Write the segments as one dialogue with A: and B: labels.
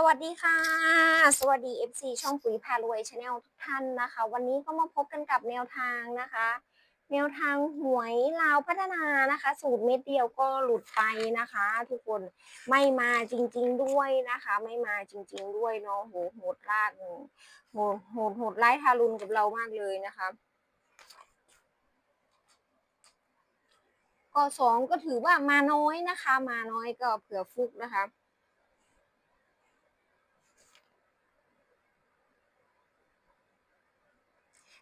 A: สวัสดีค่ะ สวัสดี FC ช่องปุ๋ยพารวยชาแนลทุกท่านนะคะ วันนี้ก็มาพบกันกับแนวทางนะคะ แนวทางหวยลาวพัฒนานะคะ สูตรเม็ดเดียวก็หลุดไปนะคะ ทุกคนไม่มาจริง ๆด้วยนะคะ ไม่มาจริง ๆ ด้วยเนาะโหโหดรากโหดโหดโหดไล่ทารุณกับเรามากเลยนะคะก็สองก็ถือว่ามาน้อยนะคะ มาน้อยก็เผื่อฟุกนะคะ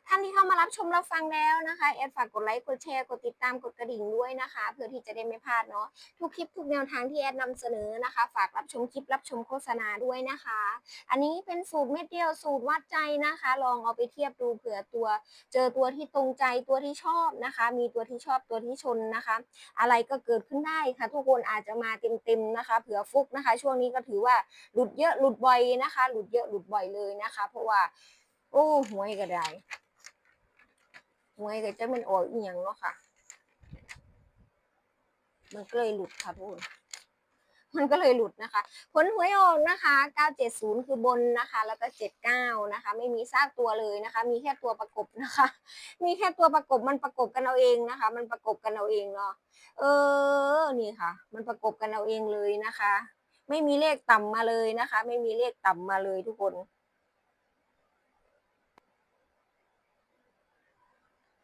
A: ท่านที่เข้ามารับชมรับฟังแล้วนะคะแอดฝากกดไลค์กดแชร์กดติดตามกดกระดิ่งด้วยนะคะ เพื่อที่จะได้ไม่พลาดเนาะทุกคลิปทุกแนวทางที่แอดนำเสนอนะคะ ฝากรับชมคลิปรับชมโฆษณาด้วยนะคะ อันนี้เป็นสูตรเม็ดเดียวสูตรวัดใจนะคะ ลองเอาไปเทียบดูเผื่อตัว เจอตัวที่ตรงใจตัวที่ชอบนะคะ มีตัวที่ชอบตัวที่ชนนะคะ อะไรก็เกิดขึ้นได้ค่ะ ทุกคนอาจจะมาเต็มๆนะคะ เผื่อฟุกนะคะ ช่วงนี้ก็ถือว่าหลุดเยอะหลุดบ่อยนะคะ หลุดเยอะหลุดบ่อยเลยนะคะ เพราะว่า โอ้หวยก็ได้ หวยก็จะเป็นออกอีหยังเนาะค่ะ มันก็เลยหลุดค่ะทุกคนมันก็เลยหลุดนะคะ ผลหวยออกนะคะ 970 คือบนนะคะ แล้วก็ 79 นะคะ ไม่มีซากตัวเลยนะคะ มีแค่ตัวประกบนะคะ มีแค่ตัวประกบ มันประกบกันเอาเองนะคะ มันประกบกันเอาเองเนาะ เออ นี่ค่ะ มันประกบกันเอาเองเลยนะคะ ไม่มีเลขต่ำมาเลยนะคะ ไม่มีเลขต่ำมาเลยทุกคน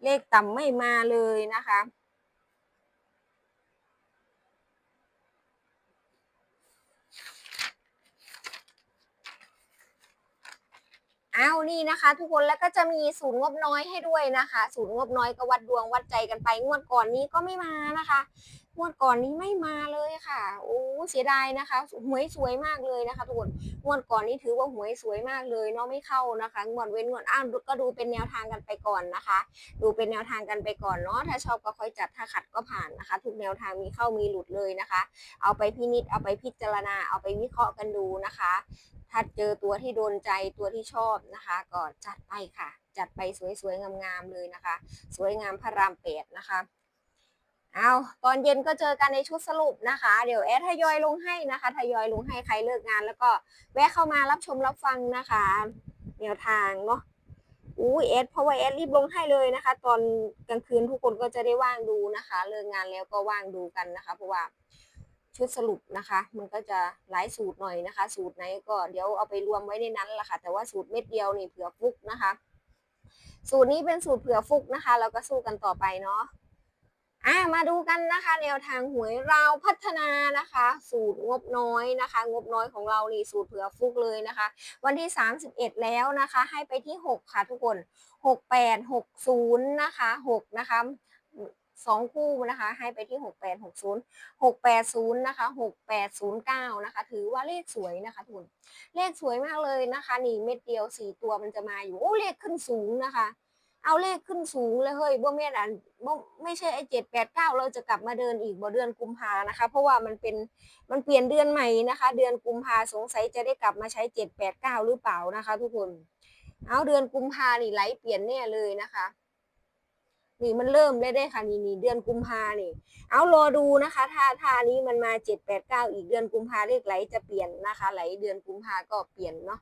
A: เลขต่ำไม่มาเลยนะคะ เอานี่นะคะ ทุกคนแล้วก็จะมีศูนย์งบน้อยให้ด้วยนะคะ ศูนย์งบน้อยก็วัดดวงวัดใจกันไปงวดก่อนนี้ก็ไม่มานะคะ งวดก่อนนี้ไม่มาเลยค่ะ โอ้เสียดายนะคะ หวยสวยมากเลยนะคะทุกคนงวดก่อนนี้ถือว่าหวยสวยมากเลยเนาะไม่เข้านะคะงวดเว้นงวดอ้าวก็ดูเป็นแนวทางกันไปก่อนนะคะ ดูเป็นแนวทางกันไปก่อนเนาะถ้าชอบก็ค่อยจัดถ้าขัดก็ผ่านนะคะ ทุกแนวทางมีเข้ามีหลุดเลยนะคะ เอาไปพินิจเอาไปพิจารณาเอาไปวิเคราะห์กันดูนะคะ ถ้าเจอตัวที่โดนใจตัวที่ชอบนะคะ ก็จัดไปค่ะ จัดไปสวยๆงามๆเลยนะคะ สวยงามพระรามเปดนะคะ เอาตอนเย็นก็เจอกันในชุดสรุปนะคะ เดี๋ยวแอดทยอยลงให้นะคะ ทยอยลงให้ใครเลิกงาน แล้วก็แวะเข้ามารับชมรับฟังนะคะแนวทางเนาะอู้เอสเพราะว่าเอสรีบลงให้เลยนะคะ ตอนกลางคืนทุกคนก็จะได้ว่างดูนะคะ เลิกงานแล้วก็ว่างดูกันนะคะ เพราะว่าชุดสรุปนะคะ มันก็จะหลายสูตรหน่อยนะคะ สูตรไหนก็เดี๋ยวเอาไปรวมไว้ในนั้นแหละค่ะ แต่ว่าสูตรเม็ดเดียวนี่เผื่อฟุกนะคะ สูตรนี้เป็นสูตรเผื่อฟุกนะคะ เราก็สู้กันต่อไปเนาะ อ่ามาดูกันนะคะแนวทางหวยเราพัฒนานะคะ สูตรงบน้อยนะคะ งบน้อยของเรานี่สูตรเผื่อฟุกเลยนะคะ วันที่ 31 แล้วนะคะ ให้ไปที่ 6 ค่ะทุกคน 68 60 นะคะ 6 นะคะสองคู่นะคะ ให้ไปที่ 68 60 680 นะคะ 6809 นะคะ ถือว่าเลขสวยนะคะทุกคนเลขสวยมากเลยนะคะ นี่เม็ดเดียว 4 ตัวมันจะมาอยู่ โอ้เลขขึ้นสูงนะคะ เอาเลขขึ้นสูงเลยเฮ้ยบ่แม่นอันบ่ไม่ใช่ไอ้เจ็ดแปดเก้าเราจะกลับมาเดินอีกบ่เดือนกุมภานะคะ เพราะว่ามันเป็นมันเปลี่ยนเดือนใหม่นะคะ เดือนกุมภาสงสัยจะได้กลับมาใช้เจ็ดแปดเก้าหรือเปล่านะคะ ทุกคน เอาเดือนกุมภานี่ไหลเปลี่ยนแน่เลยนะคะนี่มันเริ่มได้ได้ค่ะนี่นี่เดือนกุมภานี่ เอารอดูนะคะ ถ้าถ้านี้มันมาเจ็ดแปดเก้าอีกเดือนกุมภาเลขไหลจะเปลี่ยนนะคะ ไหลเดือนกุมภาก็เปลี่ยนเนาะ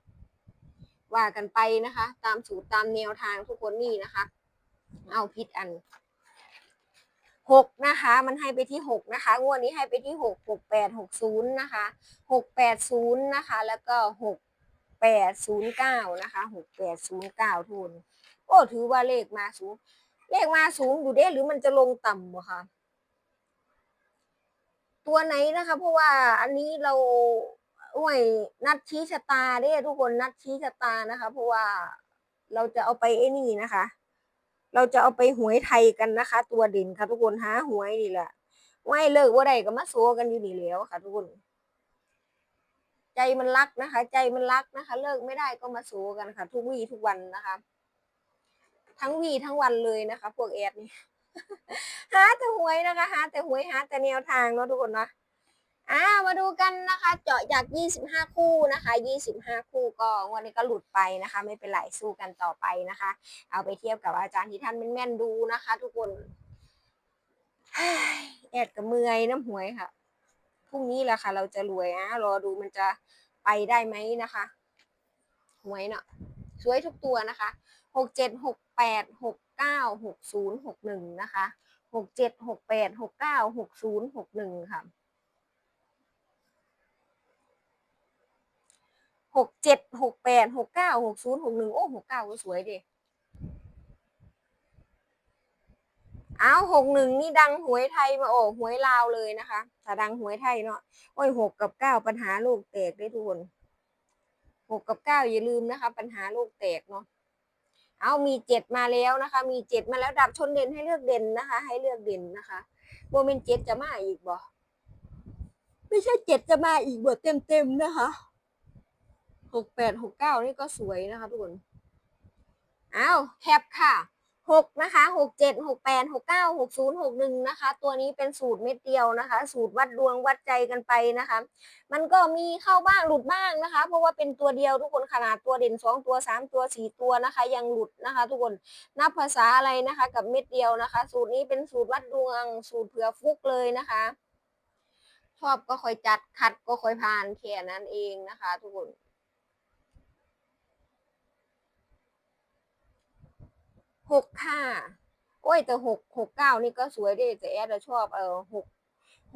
A: ว่ากันไปนะคะ ตามสูตรตามแนวทางทุกคนนี่นะคะ เอาพิษอันหกนะคะ มันให้ไปที่หกนะคะงวดนี้ให้ไปที่หกหกแปดหกศูนย์นะคะหกแปดศูนย์นะคะ แล้วก็หกแปดศูนย์เก้านะคะหกแปดศูนย์เก้าทุนโอ้ถือว่าเลขมาสูง เลขมาสูงอยู่เด้หรือมันจะลงต่ำบ่คะตัวไหนนะคะ เพราะว่าอันนี้เรา อ้วยนัดชี้ชะตาเด้ทุกคนนัดชี้ชะตานะคะ เพราะว่าเราจะเอาไปไอ้นี่นะคะ เราจะเอาไปหวยไทยกันนะคะ ตัวเด่นค่ะ ทุกคนหาหวยนี่แหละไม่เลิกว่าใดก็มาโซกันอยู่นี่แล้วค่ะ ทุกคน ใจมันรักนะคะ ใจมันรักนะคะ เลิกไม่ได้ก็มาโซกันค่ะ ทุกวี่ทุกวันนะคะ ทั้งวีทั้งวันเลยนะคะ พวกแอดนี่หาแต่หวยนะคะหาแต่หวยหาแต่แนวทางเนาะทุกคนนะ อ่ามาดูกันนะคะเจาะจาก 25 คู่นะคะ 25 คู่ก็วันนี้ก็หลุดไปนะคะ ไม่เป็นไรสู้กันต่อไปนะคะ เอาไปเทียบกับอาจารย์ที่ท่านแม่นๆดูนะคะ ทุกคนแอดกับเมื่อยน้ำหวยค่ะพรุ่งนี้แหละค่ะ เราจะรวยอะรอดูมันจะไปได้ไหมนะคะหวยเนาะสวยทุกตัวนะคะหกเจ็ดหกแปดหกเก้าหกศูนย์หกหนึ่งนะคะหกเจ็ดหกแปดหกเก้าหกศูนย์หกหนึ่งค่ะ หกเจ็ดหกแปดหกเก้าหกศูนย์หกหนึ่งโอ้หกเก้าก็สวยดิอ้าหกหนึ่งนี่ดังหวยไทยมาโอ้หวยลาวเลยนะคะแต่ดังหวยไทยเนาะโอ้ยหกกับเก้าปัญหาลูกแตกได้ทุกคนหกกับเก้าอย่าลืมนะคะ ปัญหาลูกแตกเนาะเอามีเจ็ดมาแล้วนะคะ มีเจ็ดมาแล้วดับชนเด่นให้เลือกเด่นนะคะ ให้เลือกเด่นนะคะโมเมนเจ็ดจะมาอีกบ่ไม่ใช่เจ็ดจะมาอีกบ่เต็มเต็มนะคะ หกแปดหกเก้านี่ก็สวยนะคะทุกคนอ้าวแคปค่ะหกนะคะหกเจ็ดหกแปดหกเก้าหกศูนย์หกหนึ่งนะคะ ตัวนี้เป็นสูตรเม็ดเดียวนะคะ สูตรวัดดวงวัดใจกันไปนะคะ มันก็มีเข้าบ้างหลุดบ้างนะคะ เพราะว่าเป็นตัวเดียวทุกคนขนาดตัวเด่นสองตัวสามตัวสี่ตัวนะคะ ยังหลุดนะคะ ทุกคนนับภาษาอะไรนะคะ กับเม็ดเดียวนะคะ สูตรนี้เป็นสูตรวัดดวง สูตรเผื่อฟุกเลยนะคะชอบก็คอยจัดขัดก็คอยผ่านแค่นั้นเองนะคะ ทุกคน หกค่ะโอ้ยแต่หกหกเก้านี่ก็สวยดีแต่แอดอะชอบเออหก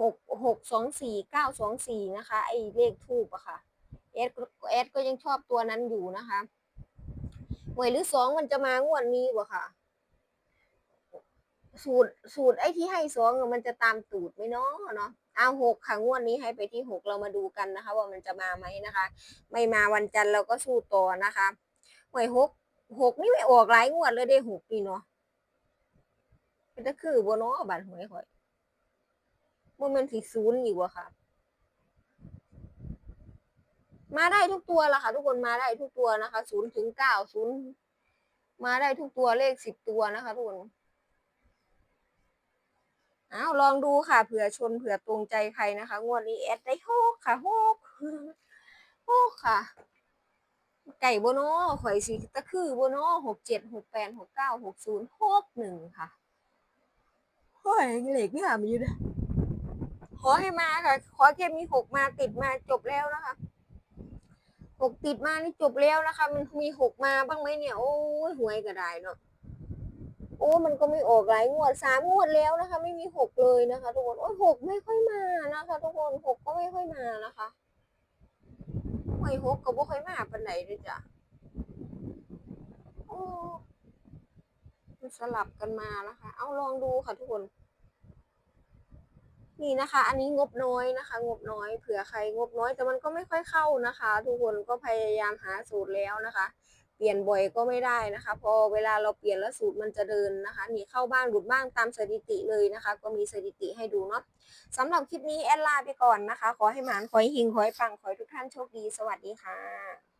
A: หกหกสองสี่เก้าสองสี่นะคะไอ้เลขทูบอะค่ะแอดแอดก็ยังชอบตัวนั้นอยู่นะคะหวยหรือสองมันจะมางวดนี้วะค่ะ สูตรสูตรไอ้ที่ให้สองมันจะตามตูดไหมเนาะเนาะเอาหกค่ะงวดนี้ให้ไปที่หกเรามาดูกันนะคะ ว่ามันจะมาไหมนะคะ ไม่มาวันจันทร์เราก็สู้ต่อนะคะหวยหก หกนี่ไม่ออกหลายงวดเลยได้หกนี่เนาะเป็นตะคือบ่เนาะบัตรหวยข่อยบ่แมันสิศูนย์อยู่อะค่ะ มาได้ทุกตัวละค่ะ ทุกคนมาได้ทุกตัวนะคะศูนย์ถึงเก้าศูนย์มาได้ทุกตัวเลขสิบตัวนะคะทุกคนอ้าวลองดูค่ะเผื่อชนเผื่อตรงใจใครนะคะ งวดนี้แอดได้หกค่ะหกหกค่ะ ไก่โบโนข่อยสิตะคือโบโนหกเจ็ดหกแปดหกเก้าหกศูนย์หกหนึ่งค่ะโอ้ยเหล็กนี่หามาอยู่นะขอให้มาค่ะ ขอแค่มีหกมาติดมาจบแล้วนะคะหกติดมานี่จบแล้วนะคะ มันมีหกมาบ้างไหมเนี่ย โอ้ยหวยก็ได้เนาะโอ้มันก็ไม่ออกหลายงวดสามงวดแล้วนะคะ ไม่มีหกเลยนะคะ ทุกคนโอ้ยหกไม่ค่อยมานะคะ ทุกคนหกก็ไม่ค่อยมานะคะ หวยหกก็ไม่ค่อยมาปานไหนเลยจ้ะโอ้มันสลับกันมานะคะ เอาลองดูค่ะทุกคน นี่นะคะ อันนี้งบน้อยนะคะ งบน้อยเผื่อใครงบน้อยแต่มันก็ไม่ค่อยเข้านะคะ ทุกคนก็พยายามหาสูตรแล้วนะคะ เปลี่ยนบ่อยก็ไม่ได้นะคะ พอเวลาเราเปลี่ยนแล้วสูตรมันจะเดินนะคะนี่เข้าบ้างหลุดบ้างตามสถิติเลยนะคะ ก็มีสถิติให้ดูเนาะสำหรับคลิปนี้แอดลาไปก่อนนะคะ ขอให้หมานขอให้หิงขอให้ปังขอให้ทุกท่านโชคดี สวัสดีค่ะ